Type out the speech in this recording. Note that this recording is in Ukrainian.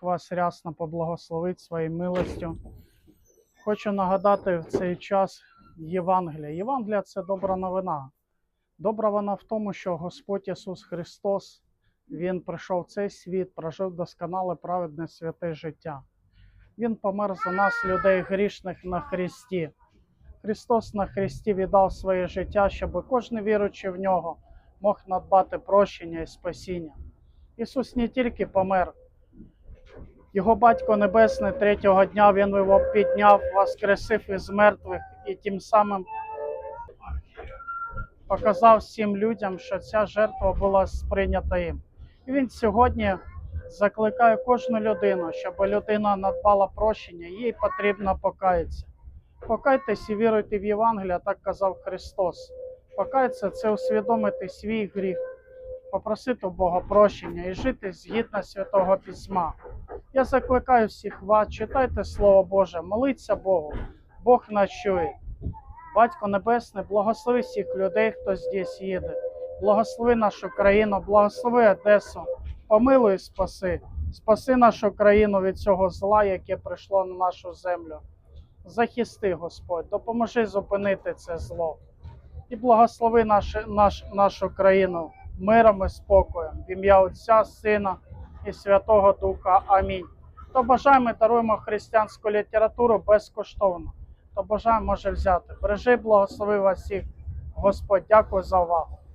всіх вас рясно поблагословить своєю милостю. Хочу нагадати в цей час Євангелія. Євангелія це добра новина. Добра вона в тому, що Господь Ісус Христос, Він прийшов в цей світ, прожив досконале, праведне святе життя. Він помер за нас, людей грішних, на Христі. Христос на Христі віддав своє життя, щоб кожен віруючий в нього мог надбати прощення і спасіння. Ісус не тільки помер, його Батько Небесний третього дня Він його підняв, воскресив із мертвих і тим самим показав всім людям, що ця жертва була сприйнята їм. І він сьогодні закликає кожну людину, щоб людина надбала прощення, їй потрібно покаятися. Покайтесь і віруйте в Євангелія, так казав Христос. Покаятися це усвідомити свій гріх, попросити у Бога прощення і жити згідно Святого Письма. Я закликаю всіх вас, читайте Слово Боже, моліться Богу, Бог нас чує. Батько Небесний, благослови всіх людей, хто здесь їде. Благослови нашу країну, благослови Одесу, помилуй, спаси. Спаси нашу країну від цього зла, яке прийшло на нашу землю. Захисти, Господь, допоможи зупинити це зло. І благослови наше, наш, нашу країну миром і спокоєм. В ім'я Отця, Сина і Святого Духа. Амінь. То бажаємо ми даруємо християнську літературу безкоштовно. То бажаємо може взяти. Бережи, благослови вас всіх. Господь, дякую за увагу.